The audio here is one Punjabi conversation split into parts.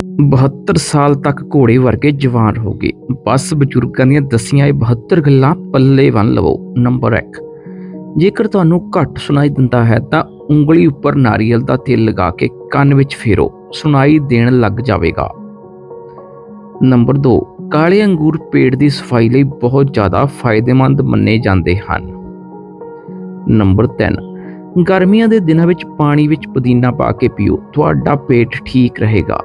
72 ਸਾਲ ਤੱਕ ਘੋੜੇ ਵਰਗੇ ਜਵਾਨ ਹੋ ਗਏ। ਬਸ ਬਜ਼ੁਰਗਾਂ ਦੀਆਂ ਦਸੀਆਂ ਇਹ 72 ਗੱਲਾਂ ਪੱਲੇ ਬੰਨ ਲਵੋ। ਨੰਬਰ 1 ਜੇਕਰ ਤੁਹਾਨੂੰ ਘੱਟ ਸੁਣਾਈ ਦਿੰਦਾ ਹੈ ਤਾਂ ਉਂਗਲੀ ਉੱਪਰ ਨਾਰੀਅਲ ਦਾ ਤੇਲ ਲਗਾ ਕੇ ਕੰਨ ਵਿੱਚ ਫੇਰੋ। ਸੁਣਾਈ ਦੇਣ ਲੱਗ ਜਾਵੇਗਾ। ਨੰਬਰ 2 ਕਾਲੇ ਅੰਗੂਰ ਪੇਟ ਦੀ ਸਫ਼ਾਈ ਲਈ ਬਹੁਤ ਜ਼ਿਆਦਾ ਫਾਇਦੇਮੰਦ ਮੰਨੇ ਜਾਂਦੇ ਹਨ। ਨੰਬਰ 3 ਗਰਮੀਆਂ ਦੇ ਦਿਨਾਂ ਵਿੱਚ ਪਾਣੀ ਵਿੱਚ ਪੁਦੀਨਾ ਪਾ ਕੇ ਪੀਓ। ਤੁਹਾਡਾ ਪੇਟ ਠੀਕ ਰਹੇਗਾ।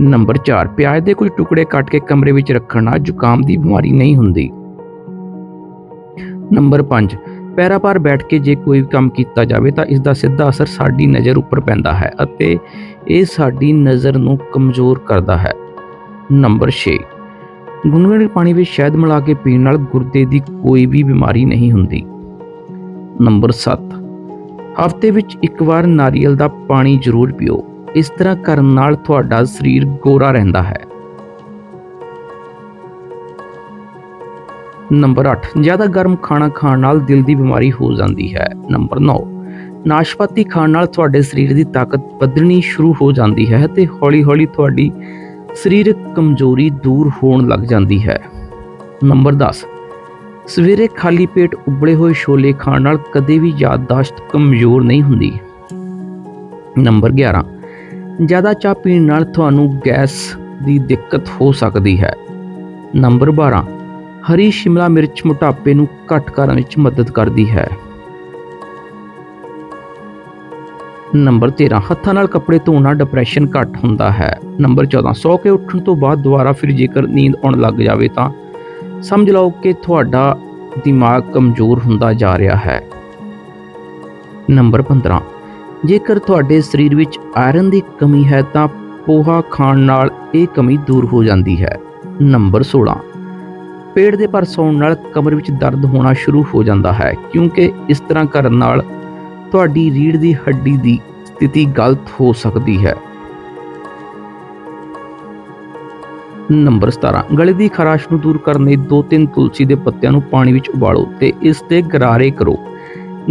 ਨੰਬਰ 4 ਪਿਆਜ਼ ਦੇ ਕੁਝ ਟੁਕੜੇ ਕੱਟ ਕੇ ਕਮਰੇ ਵਿੱਚ ਰੱਖਣ ਨਾਲ ਜ਼ੁਕਾਮ ਦੀ ਬਿਮਾਰੀ ਨਹੀਂ ਹੁੰਦੀ। ਨੰਬਰ 5 ਪੈਰਾਂ ਪਰ ਬੈਠ ਕੇ ਜੇ ਕੋਈ ਕੰਮ ਕੀਤਾ ਜਾਵੇ ਤਾਂ ਇਸ ਦਾ ਸਿੱਧਾ ਅਸਰ ਸਾਡੀ ਨਜ਼ਰ ਉੱਪਰ ਪੈਂਦਾ ਹੈ ਅਤੇ ਇਹ ਸਾਡੀ ਨਜ਼ਰ ਨੂੰ ਕਮਜ਼ੋਰ ਕਰਦਾ ਹੈ। ਨੰਬਰ 6 ਗੁਨਗੁਨੇ ਪਾਣੀ ਵਿੱਚ ਸ਼ਹਿਦ ਮਿਲਾ ਕੇ ਪੀਣ ਨਾਲ ਗੁਰਦੇ ਦੀ ਕੋਈ ਵੀ ਬਿਮਾਰੀ ਨਹੀਂ ਹੁੰਦੀ। ਨੰਬਰ 7 ਹਫ਼ਤੇ ਵਿੱਚ ਇੱਕ ਵਾਰ ਨਾਰੀਅਲ ਦਾ ਪਾਣੀ ਜ਼ਰੂਰ ਪੀਓ। ਇਸ ਤਰ੍ਹਾਂ ਕਰਨ ਨਾਲ ਤੁਹਾਡਾ ਸਰੀਰ ਗੋਰਾ ਰਹਿੰਦਾ ਹੈ। ਨੰਬਰ 8 ਜ਼ਿਆਦਾ ਗਰਮ ਖਾਣਾ ਖਾਣ ਨਾਲ ਦਿਲ ਦੀ ਬਿਮਾਰੀ ਹੋ ਜਾਂਦੀ ਹੈ। ਨੰਬਰ 9 ਨਾਸ਼ਪਾਤੀ ਖਾਣ ਨਾਲ ਤੁਹਾਡੇ ਸਰੀਰ ਦੀ ਤਾਕਤ ਵਧਣੀ ਸ਼ੁਰੂ ਹੋ ਜਾਂਦੀ ਹੈ ਤੇ ਹੌਲੀ-ਹੌਲੀ ਤੁਹਾਡੀ ਸਰੀਰਕ ਕਮਜ਼ੋਰੀ ਦੂਰ ਹੋਣ ਲੱਗ ਜਾਂਦੀ ਹੈ। ਨੰਬਰ 10 ਸਵੇਰੇ ਖਾਲੀ ਪੇਟ ਉਬਲੇ ਹੋਏ ਛੋਲੇ ਖਾਣ ਨਾਲ ਕਦੇ ਵੀ ਯਾਦਦਾਸ਼ਤ ਕਮਜ਼ੋਰ ਨਹੀਂ ਹੁੰਦੀ। ਨੰਬਰ 11 ਜ਼ਿਆਦਾ ਚਾਹ ਪੀਣ ਨਾਲ ਤੁਹਾਨੂੰ ਗੈਸ ਦੀ ਦਿੱਕਤ ਹੋ ਸਕਦੀ ਹੈ। ਨੰਬਰ 12 ਹਰੀ ਸ਼ਿਮਲਾ ਮਿਰਚ ਮੋਟਾਪੇ ਨੂੰ ਘੱਟ ਕਰਨ ਵਿੱਚ ਮਦਦ ਕਰਦੀ ਹੈ। ਨੰਬਰ 13 ਹੱਥਾਂ ਨਾਲ ਕੱਪੜੇ ਧੋਣਾ ਡਿਪਰੈਸ਼ਨ ਘੱਟ ਹੁੰਦਾ ਹੈ। ਨੰਬਰ 14 ਸੌ ਕੇ ਉੱਠਣ ਤੋਂ ਬਾਅਦ ਦੁਬਾਰਾ ਫਿਰ ਜੇਕਰ ਨੀਂਦ ਆਉਣ ਲੱਗ ਜਾਵੇ ਤਾਂ ਸਮਝ ਲਓ ਕਿ ਤੁਹਾਡਾ ਦਿਮਾਗ ਕਮਜ਼ੋਰ ਹੁੰਦਾ ਜਾ ਰਿਹਾ ਹੈ। ਨੰਬਰ 15 ਜੇਕਰ ਤੁਹਾਡੇ ਸਰੀਰ ਵਿੱਚ ਆਇਰਨ ਦੀ ਕਮੀ ਹੈ ਤਾਂ ਪੋਹਾ ਖਾਣ ਨਾਲ ਇਹ ਕਮੀ ਦੂਰ ਹੋ ਜਾਂਦੀ ਹੈ। ਨੰਬਰ 16 ਪੇਟ ਦੇ ਪਰ ਸੌਣ ਨਾਲ ਕਮਰ ਵਿੱਚ ਦਰਦ ਹੋਣਾ ਸ਼ੁਰੂ ਹੋ ਜਾਂਦਾ ਹੈ, ਕਿਉਂਕਿ ਇਸ ਤਰ੍ਹਾਂ ਕਰਨ ਨਾਲ ਤੁਹਾਡੀ ਰੀੜ੍ਹ ਦੀ ਹੱਡੀ ਦੀ ਸਥਿਤੀ ਗਲਤ ਹੋ ਸਕਦੀ ਹੈ। ਨੰਬਰ 17 ਗਲੇ ਦੀ ਖਰਾਸ਼ ਨੂੰ ਦੂਰ ਕਰਨ ਲਈ 2-3 ਤੁਲਸੀ ਦੇ ਪੱਤਿਆਂ ਨੂੰ ਪਾਣੀ ਵਿੱਚ ਉਬਾਲੋ ਤੇ ਇਸ ਤੇ ਗਰਾਰੇ ਕਰੋ।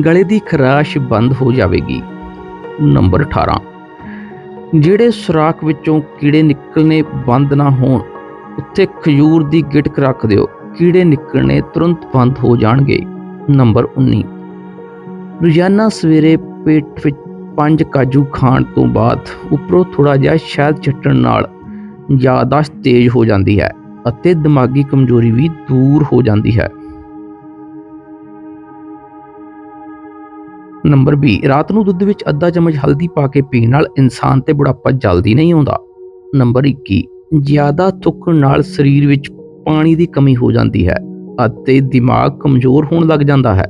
ਗਲੇ ਦੀ ਖਰਾਸ਼ ਬੰਦ ਹੋ ਜਾਵੇਗੀ। ਨੰਬਰ 18 ਜਿਹੜੇ ਸੁਰਾਖ ਵਿੱਚੋਂ ਕੀੜੇ ਨਿਕਲਣੇ ਬੰਦ ਨਾ ਹੋਣ, ਉੱਥੇ ਖਜੂਰ ਦੀ ਗਿਟਕ ਰੱਖ ਦਿਓ। ਕੀੜੇ ਨਿਕਲਣੇ ਤੁਰੰਤ ਬੰਦ ਹੋ ਜਾਣਗੇ। ਨੰਬਰ 19 ਰੋਜ਼ਾਨਾ ਸਵੇਰੇ ਪੇਟ ਵਿੱਚ ਪੰਜ ਕਾਜੂ ਖਾਣ ਤੋਂ ਬਾਅਦ ਉੱਪਰੋਂ ਥੋੜਾ ਜਿਹਾ ਸ਼ਹਿਦ ਚੱਟਣ ਨਾਲ ਯਾਦਾਸ਼ਤ ਤੇਜ਼ ਹੋ ਜਾਂਦੀ ਹੈ ਅਤੇ ਦਿਮਾਗੀ ਕਮਜ਼ੋਰੀ ਵੀ ਦੂਰ ਹੋ ਜਾਂਦੀ ਹੈ। ਨੰਬਰ 20 ਰਾਤ ਨੂੰ ਦੁੱਧ ਵਿੱਚ ਅੱਧਾ ਚਮਚ ਹਲਦੀ ਪਾ ਕੇ ਪੀਣ ਨਾਲ ਇਨਸਾਨ ਤੇ ਬੁਢਾਪਾ ਜਲਦੀ ਨਹੀਂ ਆਉਂਦਾ। ਨੰਬਰ 21 ਜ਼ਿਆਦਾ ਥੁੱਕਣ ਨਾਲ ਸਰੀਰ ਵਿੱਚ ਪਾਣੀ ਦੀ ਕਮੀ ਹੋ ਜਾਂਦੀ ਹੈ ਅਤੇ ਦਿਮਾਗ ਕਮਜ਼ੋਰ ਹੋਣ ਲੱਗ ਜਾਂਦਾ ਹੈ।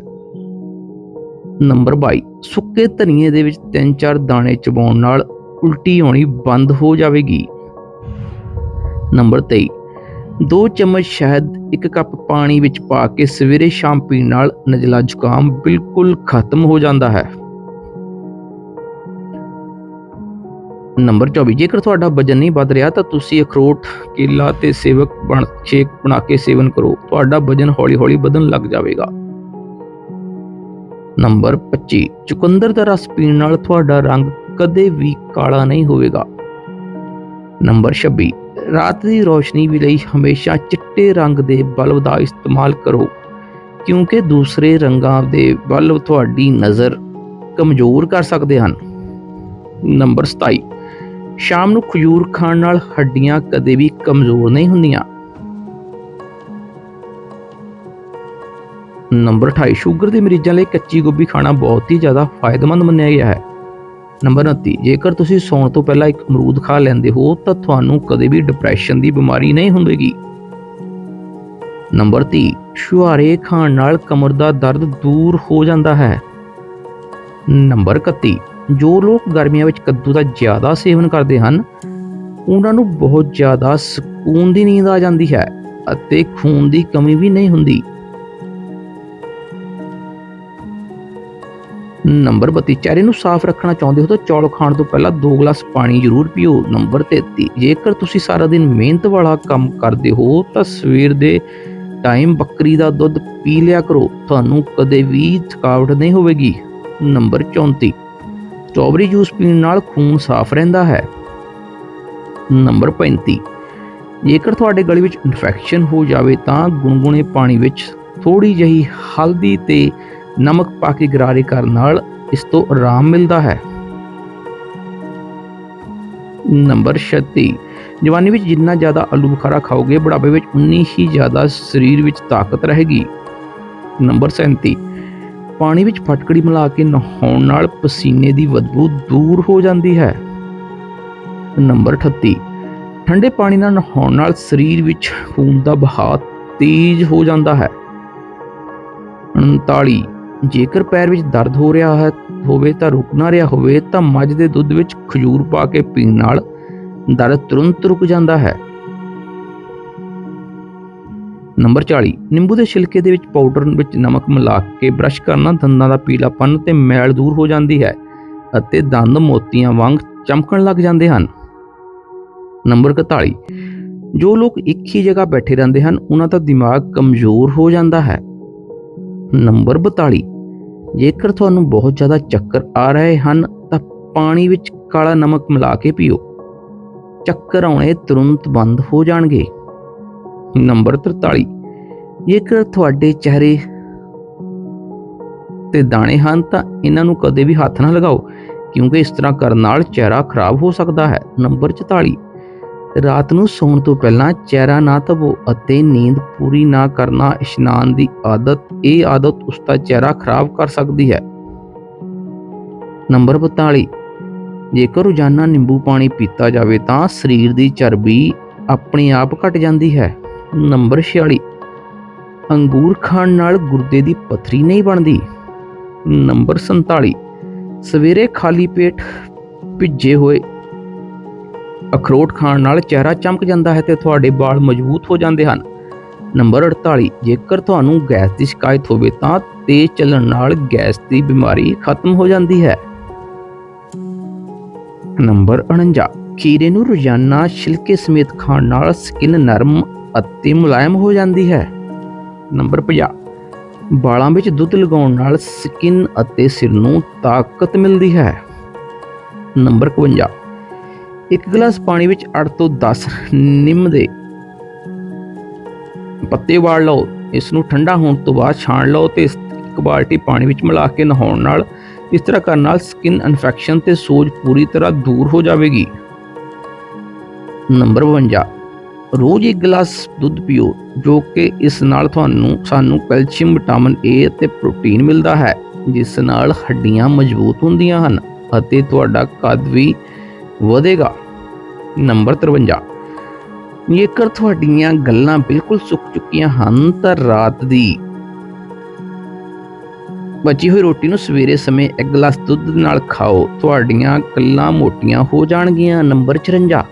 ਨੰਬਰ 22 ਸੁੱਕੇ ਧਨੀਏ ਦੇ ਵਿੱਚ 3-4 ਦਾਣੇ ਚਬਾਉਣ ਨਾਲ ਉਲਟੀ ਹੋਣੀ ਬੰਦ ਹੋ ਜਾਵੇਗੀ। ਨੰਬਰ 23 2 ਚਮਚ ਸ਼ਹਿਦ, ਇੱਕ ਕੱਪ ਪਾਣੀ ਵਿੱਚ ਪਾ ਕੇ ਸਵੇਰੇ ਸ਼ਾਮ ਪੀਣ ਨਾਲ ਨਜ਼ਲਾ ਜ਼ੁਕਾਮ ਬਿਲਕੁਲ ਖਤਮ ਹੋ ਜਾਂਦਾ ਹੈ। ਨੰਬਰ 24 ਜੇਕਰ ਤੁਹਾਡਾ ਵਜਨ ਨਹੀਂ ਵੱਧ ਰਿਹਾ ਤਾਂ ਤੁਸੀਂ ਅਖਰੋਟ, ਕੇਲਾ ਤੇ ਸੇਵਕ ਬਣ, ਸ਼ੇਕ ਬਣਾ ਕੇ ਸੇਵਨ ਕਰੋ। ਤੁਹਾਡਾ ਵਜਨ ਹੌਲੀ-ਹੌਲੀ ਵਧਣ ਲੱਗ ਜਾਵੇਗਾ। ਨੰਬਰ 25 ਚੁਕੰਦਰ ਦਾ ਰਸ ਪੀਣ ਨਾਲ ਤੁਹਾਡਾ ਰੰਗ ਕਦੇ ਵੀ ਕਾਲਾ ਨਹੀਂ ਹੋਵੇਗਾ। ਨੰਬਰ 26 ਰਾਤ ਦੀ ਰੋਸ਼ਨੀ ਲਈ ਹਮੇਸ਼ਾ ਚਿੱਟੇ ਰੰਗ ਦੇ ਬਲਬ ਦਾ ਇਸਤੇਮਾਲ ਕਰੋ, ਕਿਉਂਕਿ ਦੂਸਰੇ ਰੰਗਾਂ ਦੇ ਬਲਬ ਤੁਹਾਡੀ ਨਜ਼ਰ ਕਮਜ਼ੋਰ ਕਰ ਸਕਦੇ ਹਨ। ਨੰਬਰ 27 ਸ਼ਾਮ ਨੂੰ ਖਜੂਰ ਖਾਣ ਨਾਲ ਹੱਡੀਆਂ ਕਦੇ ਵੀ ਕਮਜ਼ੋਰ ਨਹੀਂ ਹੁੰਦੀਆਂ। ਨੰਬਰ 28 ਸ਼ੂਗਰ ਦੇ ਮਰੀਜ਼ਾਂ ਲਈ ਕੱਚੀ ਗੋਭੀ ਖਾਣਾ ਬਹੁਤ ਹੀ ਜ਼ਿਆਦਾ ਫਾਇਦੇਮੰਦ ਮੰਨਿਆ ਗਿਆ ਹੈ। ਨੰਬਰ 29 ਜੇਕਰ ਤੁਸੀਂ ਸੌਣ ਤੋਂ ਪਹਿਲਾਂ ਇੱਕ ਅਮਰੂਦ ਖਾ ਲੈਂਦੇ ਹੋ, ਤਾਂ ਤੁਹਾਨੂੰ ਕਦੇ ਵੀ ਡਿਪਰੈਸ਼ਨ ਦੀ ਬਿਮਾਰੀ ਨਹੀਂ ਹੁੰਦੀ ਨੰਬਰ 30 ਸ਼ੁਹਾਰੇ ਖਾਣ ਨਾਲ ਕਮਰ ਦਾ ਦਰਦ ਦੂਰ ਹੋ ਜਾਂਦਾ ਹੈ। ਨੰਬਰ 31 ਜੋ ਲੋਕ ਗਰਮੀਆਂ ਵਿੱਚ ਕੱਦੂ ਦਾ ਜ਼ਿਆਦਾ ਸੇਵਨ ਕਰਦੇ ਹਨ, ਉਹਨਾਂ ਨੂੰ ਬਹੁਤ ਜ਼ਿਆਦਾ ਸਕੂਨ ਦੀ ਨੀਂਦ ਆ ਜਾਂਦੀ ਹੈ ਅਤੇ ਖੂਨ ਦੀ ਕਮੀ ਵੀ ਨਹੀਂ ਹੁੰਦੀ। ਨੰਬਰ 32 ਚਿਹਰੇ ਨੂੰ ਸਾਫ਼ ਰੱਖਣਾ ਚਾਹੁੰਦੇ ਹੋ ਤਾਂ ਚੌਲ ਖਾਣ ਤੋਂ ਪਹਿਲਾਂ 2 ਗਲਾਸ ਪਾਣੀ ਜ਼ਰੂਰ ਪੀਓ। ਨੰਬਰ 33 ਜੇਕਰ ਤੁਸੀਂ ਸਾਰਾ ਦਿਨ ਮਿਹਨਤ ਵਾਲਾ ਕੰਮ ਕਰਦੇ ਹੋ ਤਾਂ ਸਵੇਰ ਦੇ ਟਾਈਮ ਬੱਕਰੀ ਦਾ ਦੁੱਧ ਪੀ ਲਿਆ ਕਰੋ। ਤੁਹਾਨੂੰ ਕਦੇ ਵੀ ਥਕਾਵਟ ਨਹੀਂ ਹੋਵੇਗੀ। ਨੰਬਰ 34 ਸਟ੍ਰਾਬੇਰੀ ਜੂਸ ਪੀਣ ਨਾਲ ਖੂਨ ਸਾਫ਼ ਰਹਿੰਦਾ ਹੈ। ਨੰਬਰ 35 ਜੇਕਰ ਤੁਹਾਡੇ ਗਲੇ ਵਿੱਚ ਇਨਫੈਕਸ਼ਨ ਹੋ ਜਾਵੇ ਤਾਂ ਗੁਨਗੁਨੇ ਪਾਣੀ ਵਿੱਚ ਥੋੜੀ ਜਿਹੀ ਹਲਦੀ ਤੇ ਨਮਕ ਪਾ ਕੇ ਗਰਾਰੇ ਕਰਨ ਨਾਲ ਇਸ ਤੋਂ ਆਰਾਮ ਮਿਲਦਾ ਹੈ। ਨੰਬਰ 36 ਜਵਾਨੀ ਵਿੱਚ ਜਿੰਨਾ ਜ਼ਿਆਦਾ ਆਲੂ ਬੁਖਾਰਾ ਖਾਓਗੇ, ਬੁਢਾਪੇ ਵਿੱਚ ਉਨੀ ਹੀ ਜ਼ਿਆਦਾ ਸਰੀਰ ਵਿੱਚ ਤਾਕਤ ਰਹੇਗੀ। ਨੰਬਰ 37 ਪਾਣੀ ਵਿੱਚ ਫਟਕੜੀ ਮਿਲਾ ਕੇ ਨਹਾਉਣ ਨਾਲ ਪਸੀਨੇ ਦੀ ਬਦਬੂ ਦੂਰ ਹੋ ਜਾਂਦੀ ਹੈ। ਨੰਬਰ 38 ਠੰਡੇ ਪਾਣੀ ਨਾਲ ਨਹਾਉਣ ਨਾਲ ਸਰੀਰ ਵਿੱਚ ਖੂਨ ਦਾ ਬਹਾਅ ਤੇਜ਼ ਹੋ ਜਾਂਦਾ ਹੈ। 39 ਜੇਕਰ ਪੈਰ ਵਿੱਚ ਦਰਦ ਹੋ ਰਿਹਾ ਹੈ, ਹੋਵੇ ਤਾਂ ਰੁਕ ਨਾ ਰਿਹਾ, ਹੋਵੇ ਤਾਂ ਮੱਝ ਦੇ ਦੁੱਧ ਵਿੱਚ ਖਜੂਰ ਪਾ ਕੇ ਪੀਣ ਨਾਲ ਦਰਦ ਤੁਰੰਤ ਰੁਕ ਜਾਂਦਾ ਹੈ। ਨੰਬਰ 40 ਨਿੰਬੂ ਦੇ ਛਿਲਕੇ ਦੇ ਵਿੱਚ ਪਾਊਡਰ ਵਿੱਚ ਨਮਕ ਮਿਲਾ ਕੇ ਬ੍ਰਸ਼ ਕਰਨਾ ਦੰਦਾਂ ਦਾ ਪੀਲਾਪਨ ਤੇ ਮੈਲ ਦੂਰ ਹੋ ਜਾਂਦੀ ਹੈ ਅਤੇ ਦੰਦ ਮੋਤੀਆਂ ਵਾਂਗ ਚਮਕਣ ਲੱਗ ਜਾਂਦੇ ਹਨ। ਨੰਬਰ 41 ਜੋ ਲੋਕ ਇੱਕ ਹੀ ਜਗ੍ਹਾ ਬੈਠੇ ਰਹਿੰਦੇ ਹਨ, ਉਹਨਾਂ ਦਾ ਦਿਮਾਗ ਕਮਜ਼ੋਰ ਹੋ ਜਾਂਦਾ ਹੈ। ਨੰਬਰ 42 ਜੇਕਰ ਤੁਹਾਨੂੰ ਬਹੁਤ ਜ਼ਿਆਦਾ ਚੱਕਰ ਆ ਰਹੇ ਹਨ, ਤਾਂ ਪਾਣੀ ਵਿੱਚ ਕਾਲਾ ਨਮਕ ਮਿਲਾ ਕੇ ਪੀਓ। ਚੱਕਰ ਆਉਣੇ ਤੁਰੰਤ ਬੰਦ ਹੋ ਜਾਣਗੇ। ਨੰਬਰ 43 ਜੇਕਰ ਤੁਹਾਡੇ ਚਿਹਰੇ ਤੇ ਦਾਣੇ ਹਨ, ਤਾਂ ਇਹਨਾਂ ਨੂੰ ਕਦੇ ਵੀ ਹੱਥ ਨਾ ਲਗਾਓ, ਕਿਉਂਕਿ ਇਸ ਤਰ੍ਹਾਂ ਕਰਨ ਨਾਲ ਚਿਹਰਾ ਖਰਾਬ ਹੋ ਸਕਦਾ ਹੈ। ਨੰਬਰ 44 ਰਾਤ ਨੂੰ ਸੌਣ ਤੋਂ ਪਹਿਲਾਂ ਚਿਹਰਾ ਨਾ ਧਵੋ ਅਤੇ ਨੀਂਦ ਪੂਰੀ ਨਾ ਕਰਨਾ ਇਸ਼ਨਾਨ ਦੀ ਆਦਤ, ਇਹ ਆਦਤ ਉਸ ਦਾ ਚਿਹਰਾ ਖਰਾਬ ਕਰ ਸਕਦੀ ਹੈ। ਨੰਬਰ 42 ਜੇਕਰ ਰੋਜ਼ਾਨਾ ਨਿੰਬੂ ਪਾਣੀ ਪੀਤਾ ਜਾਵੇ ਤਾਂ ਸਰੀਰ ਦੀ ਚਰਬੀ ਆਪਣੇ ਆਪ ਘਟ ਜਾਂਦੀ ਹੈ। ਨੰਬਰ 46 ਅੰਗੂਰ ਖਾਣ ਨਾਲ ਗੁਰਦੇ ਦੀ ਪਥਰੀ ਨਹੀਂ ਬਣਦੀ। ਨੰਬਰ 47 ਸਵੇਰੇ ਖਾਲੀ ਪੇਟ ਭਿੱਜੇ ਹੋਏ ਅਖਰੋਟ ਖਾਣ ਨਾਲ ਚਿਹਰਾ ਚਮਕ ਜਾਂਦਾ ਹੈ ਤੇ ਤੁਹਾਡੇ ਵਾਲ ਮਜ਼ਬੂਤ ਹੋ ਜਾਂਦੇ ਹਨ। ਨੰਬਰ 48 ਜੇਕਰ ਤੁਹਾਨੂੰ ਗੈਸ ਦੀ ਸ਼ਿਕਾਇਤ ਹੋਵੇ ਤਾਂ ਤੇਜ਼ ਚੱਲਣ ਨਾਲ ਗੈਸ ਦੀ ਬਿਮਾਰੀ ਖਤਮ ਹੋ ਜਾਂਦੀ ਹੈ। ਨੰਬਰ 49 ਖੀਰੇ ਨੂੰ ਰੋਜ਼ਾਨਾ ਛਿਲਕੇ ਸਮੇਤ ਖਾਣ ਨਾਲ ਸਕਿਨ ਨਰਮ ਅਤੇ ਮੁਲਾਇਮ ਹੋ ਜਾਂਦੀ ਹੈ। ਨੰਬਰ 50 ਵਾਲਾਂ ਵਿੱਚ ਦੁੱਧ ਲਗਾਉਣ ਨਾਲ ਸਕਿਨ ਅਤੇ ਸਿਰ ਨੂੰ ਤਾਕਤ ਮਿਲਦੀ ਹੈ। ਨੰਬਰ 51 ਇੱਕ ਗਲਾਸ ਪਾਣੀ ਵਿੱਚ 8 ਤੋਂ 10 ਨਿੰਮ ਦੇ ਪੱਤੇ ਵਾੜ ਲਓ। ਇਸ ਨੂੰ ਠੰਡਾ ਹੋਣ ਤੋਂ ਬਾਅਦ ਛਾਣ ਲਓ ਤੇ ਇੱਕ ਬਾਲਟੀ ਪਾਣੀ ਵਿੱਚ ਮਿਲਾ ਕੇ ਨਹਾਉਣ ਨਾਲ ਇਸ ਤਰ੍ਹਾਂ ਕਰਨ ਨਾਲ ਸਕਿਨ ਇਨਫੈਕਸ਼ਨ ਤੇ ਸੋਜ ਪੂਰੀ ਤਰ੍ਹਾਂ ਦੂਰ ਹੋ ਜਾਵੇਗੀ। ਨੰਬਰ 52 ਰੋਜ਼ ਇੱਕ ਗਲਾਸ ਦੁੱਧ ਪੀਓ ਜੋ ਕਿ ਇਸ ਨਾਲ ਤੁਹਾਨੂੰ, ਸਾਨੂੰ ਕੈਲਸ਼ੀਅਮ, ਵਿਟਾਮਿਨ ਏ ਅਤੇ ਪ੍ਰੋਟੀਨ ਮਿਲਦਾ ਹੈ, ਜਿਸ ਨਾਲ ਹੱਡੀਆਂ ਮਜ਼ਬੂਤ ਹੁੰਦੀਆਂ ਹਨ ਅਤੇ ਤੁਹਾਡਾ ਕੱਦ ਵੀ ਵਧੇਗਾ। ਨੰਬਰ 53 ਜੇਕਰ ਤੁਹਾਡੀਆਂ ਗੱਲਾਂ ਬਿਲਕੁਲ ਸੁੱਕ ਚੁੱਕੀਆਂ ਹਨ, ਤਾਂ ਰਾਤ ਦੀ ਬਚੀ ਹੋਈ ਰੋਟੀ ਨੂੰ ਸਵੇਰੇ ਸਮੇਂ ਇੱਕ ਗਲਾਸ ਦੁੱਧ ਨਾਲ ਖਾਓ। ਤੁਹਾਡੀਆਂ ਗੱਲਾਂ ਮੋਟੀਆਂ ਹੋ ਜਾਣਗੀਆਂ। ਨੰਬਰ 54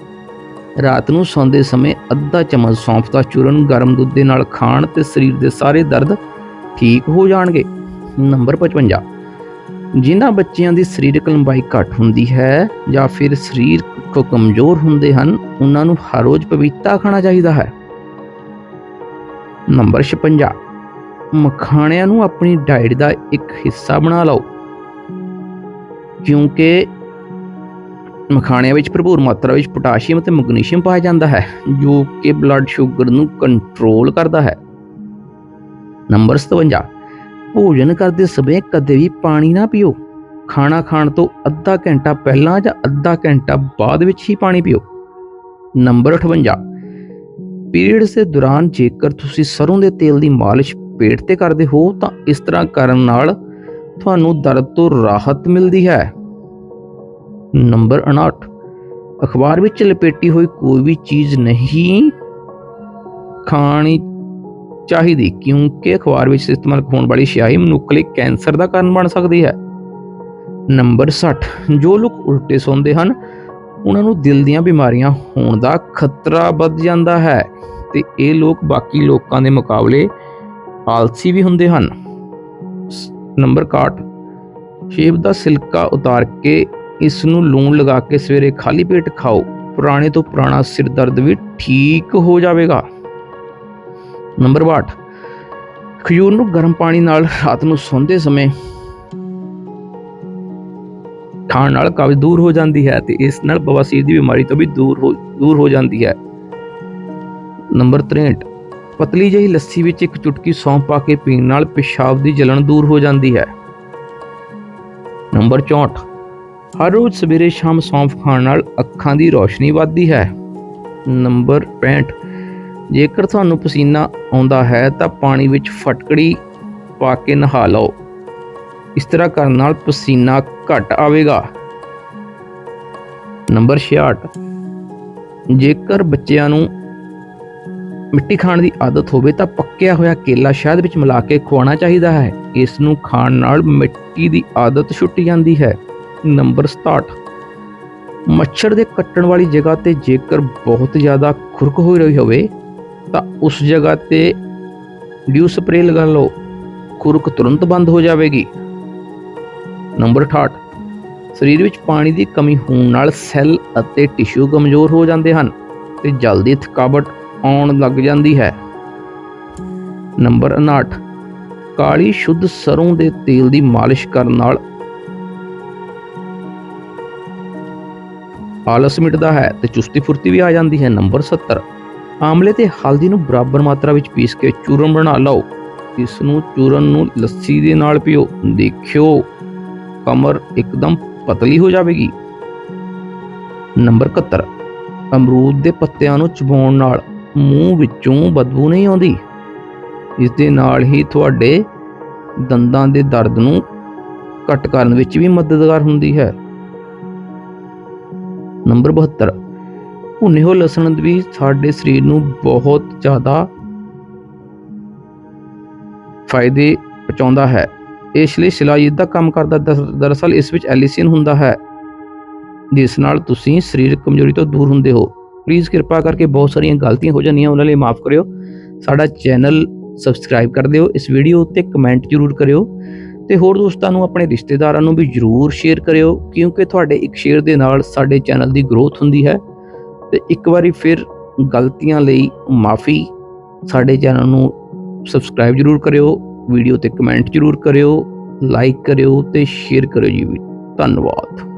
ਰਾਤ ਨੂੰ ਸੌਂਦੇ ਸਮੇਂ ਅੱਧਾ ਚਮਚ ਸੌਂਫ ਦਾ ਚੂਰਨ ਗਰਮ ਦੁੱਧ ਦੇ ਨਾਲ ਖਾਣ ਤੇ ਸਰੀਰ ਦੇ ਸਾਰੇ ਦਰਦ ਠੀਕ ਹੋ ਜਾਣਗੇ। ਨੰਬਰ 55 ਜਿਨ੍ਹਾਂ ਬੱਚਿਆਂ ਦੀ ਸਰੀਰਕ ਲੰਬਾਈ ਘੱਟ ਹੁੰਦੀ ਹੈ ਜਾਂ ਫਿਰ ਸਰੀਰ ਕੋ ਕਮਜ਼ੋਰ ਹੁੰਦੇ ਹਨ, ਉਹਨਾਂ ਨੂੰ ਹਰ ਰੋਜ਼ ਪਪੀਤਾ ਖਾਣਾ ਚਾਹੀਦਾ ਹੈ। ਨੰਬਰ 56 ਮਖਾਣਿਆਂ ਨੂੰ ਆਪਣੀ ਡਾਈਟ ਦਾ ਇੱਕ ਹਿੱਸਾ ਬਣਾ ਲਓ। ਕਿਉਂਕਿ ਮਖਾਣਿਆਂ ਵਿੱਚ ਭਰਪੂਰ ਮਾਤਰਾ ਵਿੱਚ ਪੋਟਾਸ਼ੀਅਮ ਅਤੇ ਮੈਗਨੀਸ਼ੀਅਮ ਪਾਇਆ ਜਾਂਦਾ ਹੈ, ਜੋ ਕਿ ਬਲੱਡ ਸ਼ੂਗਰ ਨੂੰ ਕੰਟਰੋਲ ਕਰਦਾ ਹੈ। ਨੰਬਰ 57 ਭੋਜਨ ਕਰਦੇ ਸਮੇਂ ਕਦੇ ਵੀ ਪਾਣੀ ਨਾ ਪੀਓ। ਖਾਣਾ ਖਾਣ ਤੋਂ ਅੱਧਾ ਘੰਟਾ ਪਹਿਲਾਂ ਜਾਂ ਅੱਧਾ ਘੰਟਾ ਬਾਅਦ ਵਿੱਚ ਹੀ ਪਾਣੀ ਪੀਓ। ਨੰਬਰ 58 ਪੀਰੀਅਡਸ ਦੇ ਦੌਰਾਨ ਜੇਕਰ ਤੁਸੀਂ ਸਰੋਂ ਦੇ ਤੇਲ ਦੀ ਮਾਲਿਸ਼ ਪੇਟ ਤੇ ਕਰਦੇ ਹੋ, ਤਾਂ ਇਸ ਤਰ੍ਹਾਂ ਕਰਨ ਨਾਲ ਤੁਹਾਨੂੰ ਦਰਦ ਤੋਂ ਰਾਹਤ ਮਿਲਦੀ ਹੈ। ਨੰਬਰ 59 ਅਖਬਾਰ ਵਿੱਚ ਲਪੇਟੀ ਹੋਈ ਕੋਈ ਵੀ ਚੀਜ਼ ਨਹੀਂ ਖਾਣੀ ਚਾਹੀਦੀ, ਕਿਉਂਕਿ ਅਖਬਾਰ ਵਿੱਚ ਇਸਤੇਮਾਲ ਹੋਣ ਵਾਲੀ ਸਿਆਹੀ ਮਨੁੱਖ ਲਈ ਕੈਂਸਰ ਦਾ ਕਾਰਨ ਬਣ ਸਕਦੀ ਹੈ। ਨੰਬਰ 60 ਜੋ ਲੋਕ ਉਲਟੇ ਸੌਂਦੇ ਹਨ, ਉਹਨਾਂ ਨੂੰ ਦਿਲ ਦੀਆਂ ਬਿਮਾਰੀਆਂ ਹੋਣ ਦਾ ਖਤਰਾ ਵੱਧ ਜਾਂਦਾ ਹੈ ਤੇ ਇਹ ਲੋਕ ਬਾਕੀ ਲੋਕਾਂ ਦੇ ਮੁਕਾਬਲੇ ਆਲਸੀ ਵੀ ਹੁੰਦੇ ਹਨ। ਸ- ਨੰਬਰ 61 ਸੇਬ ਦਾ ਸਿਲਕਾ ਉਤਾਰ ਕੇ ਇਸ ਨੂੰ ਲੂਣ ਲਗਾ ਕੇ ਸਵੇਰੇ ਖਾਲੀ ਪੇਟ ਖਾਓ। ਪੁਰਾਣੇ ਤੋਂ ਪੁਰਾਣਾ ਸਿਰ ਦਰਦ ਵੀ ਠੀਕ ਹੋ ਜਾਵੇਗਾ। ਨੰਬਰ 62 ਖਜੂਰ ਨੂੰ ਗਰਮ ਪਾਣੀ ਨਾਲ ਰਾਤ ਨੂੰ ਸੌਂਦੇ ਸਮੇਂ ਖਾਣ ਨਾਲ ਕਬਜ਼ ਦੂਰ ਹੋ ਜਾਂਦੀ ਹੈ ਤੇ ਇਸ ਨਾਲ ਬਵਾਸੀਰ ਦੀ ਬਿਮਾਰੀ ਤੋਂ ਵੀ ਦੂਰ ਹੋ ਦੂਰ ਹੋ ਜਾਂਦੀ ਹੈ। ਨੰਬਰ 63 ਪਤਲੀ ਜਿਹੀ ਲੱਸੀ ਵਿੱਚ ਇੱਕ ਚੁਟਕੀ ਸੌਂਫ ਪਾ ਕੇ ਪੀਣ ਨਾਲ ਪਿਸ਼ਾਬ ਦੀ ਜਲਣ ਦੂਰ ਹੋ ਜਾਂਦੀ ਹੈ। ਨੰਬਰ 64 ਹਰ ਰੋਜ਼ ਸਵੇਰੇ ਸ਼ਾਮ ਸੌਂਫ ਖਾਣ ਨਾਲ ਅੱਖਾਂ ਦੀ ਰੋਸ਼ਨੀ ਵੱਧਦੀ ਹੈ। ਨੰਬਰ 65 ਜੇਕਰ ਤੁਹਾਨੂੰ ਪਸੀਨਾ ਆਉਂਦਾ ਹੈ ਤਾਂ ਪਾਣੀ ਵਿੱਚ ਫਟਕੜੀ ਪਾ ਕੇ ਨਹਾ ਲਓ। ਇਸ ਤਰ੍ਹਾਂ ਕਰਨ ਨਾਲ ਪਸੀਨਾ ਘੱਟ ਆਵੇਗਾ। ਨੰਬਰ 66 ਜੇਕਰ ਬੱਚਿਆਂ ਨੂੰ ਮਿੱਟੀ ਖਾਣ ਦੀ ਆਦਤ ਹੋਵੇ ਤਾਂ ਪੱਕਿਆ ਹੋਇਆ ਕੇਲਾ ਸ਼ਹਿਦ ਵਿੱਚ ਮਿਲਾ ਕੇ ਖਵਾਉਣਾ ਚਾਹੀਦਾ ਹੈ। ਇਸ ਨੂੰ ਖਾਣ ਨਾਲ ਮਿੱਟੀ ਦੀ ਆਦਤ ਛੁੱਟ ਜਾਂਦੀ ਹੈ। ਨੰਬਰ 67 ਮੱਛਰ ਦੇ ਕੱਟਣ ਵਾਲੀ ਜਗ੍ਹਾ ਤੇ ਜੇਕਰ ਬਹੁਤ ਜ਼ਿਆਦਾ ਖੁਰਕ ਹੋ ਰਹੀ ਹੋਵੇ ਤਾਂ ਉਸ ਜਗ੍ਹਾ ਤੇ ਡਿਊ ਸਪਰੇ ਲਗਾ ਲਓ। ਖੁਰਕ ਤੁਰੰਤ ਬੰਦ ਹੋ ਜਾਵੇਗੀ। ਨੰਬਰ 68 ਸਰੀਰ ਵਿੱਚ ਪਾਣੀ ਦੀ ਕਮੀ ਹੋਣ ਨਾਲ ਸੈੱਲ ਅਤੇ ਟਿਸ਼ੂ ਕਮਜ਼ੋਰ ਹੋ ਜਾਂਦੇ ਹਨ ਤੇ ਜਲਦੀ ਥਕਾਵਟ ਆਉਣ ਲੱਗ ਜਾਂਦੀ ਹੈ। ਨੰਬਰ 59 ਕਾਲੀ ਸ਼ੁੱਧ ਸਰੋਂ ਦੇ ਤੇਲ ਦੀ ਮਾਲਿਸ਼ ਕਰਨ ਨਾਲ ਆਲਸ ਮਿਟਦਾ ਹੈ ਤੇ ਚੁਸਤੀ ਫੁਰਤੀ ਵੀ ਆ ਜਾਂਦੀ ਹੈ। ਨੰਬਰ 70 ਆਮਲੇ ਤੇ ਹਲਦੀ ਨੂੰ ਬਰਾਬਰ ਮਾਤਰਾ ਵਿੱਚ ਪੀਸ ਕੇ ਚੂਰਨ ਬਣਾ ਲਓ। ਇਸ ਨੂੰ ਚੂਰਨ ਨੂੰ ਲੱਸੀ ਦੇ ਨਾਲ ਪੀਓ। ਦੇਖਿਓ, ਕਮਰ ਇੱਕਦਮ ਪਤਲੀ ਹੋ ਜਾਵੇਗੀ। ਨੰਬਰ 71 ਅਮਰੂਦ ਦੇ ਪੱਤਿਆਂ ਨੂੰ ਚਬਾਉਣ ਨਾਲ ਮੂੰਹ ਵਿੱਚੋਂ ਬਦਬੂ ਨਹੀਂ ਆਉਂਦੀ। ਇਸ ਦੇ ਨਾਲ ਹੀ ਤੁਹਾਡੇ ਦੰਦਾਂ ਦੇ ਦਰਦ ਨੂੰ ਘੱਟ ਕਰਨ ਵਿੱਚ ਵੀ ਮਦਦਗਾਰ ਹੁੰਦੀ ਹੈ। ਨੰਬਰ 72 ਭੁੰਨੇ ਹੋਏ ਲਸਣ ਵੀ ਸਾਡੇ ਸਰੀਰ ਨੂੰ ਬਹੁਤ ਜ਼ਿਆਦਾ ਫਾਇਦੇ ਪਹੁੰਚਾਉਂਦਾ ਹੈ। ਇਸ ਲਈ ਸ਼ਿਲਾਜੀਤ ਦਾ ਕੰਮ ਕਰਦਾ ਦਰਅਸਲ ਇਸ ਵਿੱਚ ਐਲੀਸੀਨ ਹੁੰਦਾ ਹੈ। ਜਿਸ ਨਾਲ ਤੁਸੀਂ ਸਰੀਰਕ ਕਮਜ਼ੋਰੀ ਤੋਂ ਦੂਰ ਹੁੰਦੇ ਹੋ। ਪਲੀਜ਼ ਕਿਰਪਾ ਕਰਕੇ ਬਹੁਤ ਸਾਰੀਆਂ ਗਲਤੀਆਂ ਹੋ ਜਾਂਦੀਆਂ, ਉਹਨਾਂ ਲਈ ਮਾਫ ਕਰਿਓ। ਸਾਡਾ ਚੈਨਲ ਸਬਸਕ੍ਰਾਈਬ ਕਰ ਦਿਓ, ਇਸ ਵੀਡੀਓ ਉੱਤੇ ਕਮੈਂਟ ਜ਼ਰੂਰ ਕਰਿਓ। ਤੇ ਹੋਰ ਦੋਸਤਾਂ ਨੂੰ, ਆਪਣੇ ਰਿਸ਼ਤੇਦਾਰਾਂ ਨੂੰ ਵੀ ਜ਼ਰੂਰ ਸ਼ੇਅਰ ਕਰਿਓ, ਕਿਉਂਕਿ ਤੁਹਾਡੇ ਇੱਕ ਸ਼ੇਅਰ ਦੇ ਨਾਲ ਸਾਡੇ ਚੈਨਲ ਦੀ ਗਰੋਥ ਹੁੰਦੀ ਹੈ। ਤੇ ਇੱਕ ਵਾਰੀ ਫਿਰ ਗਲਤੀਆਂ ਲਈ ਮਾਫੀ ਸਾਡੇ ਚੈਨਲ ਨੂੰ ਸਬਸਕ੍ਰਾਈਬ ਜ਼ਰੂਰ ਕਰਿਓ, ਵੀਡੀਓ ਤੇ ਕਮੈਂਟ ਜ਼ਰੂਰ ਕਰਿਓ, ਲਾਈਕ ਕਰਿਓ ਤੇ ਸ਼ੇਅਰ ਕਰਿਓ ਜੀ ਵੀ। ਧੰਨਵਾਦ।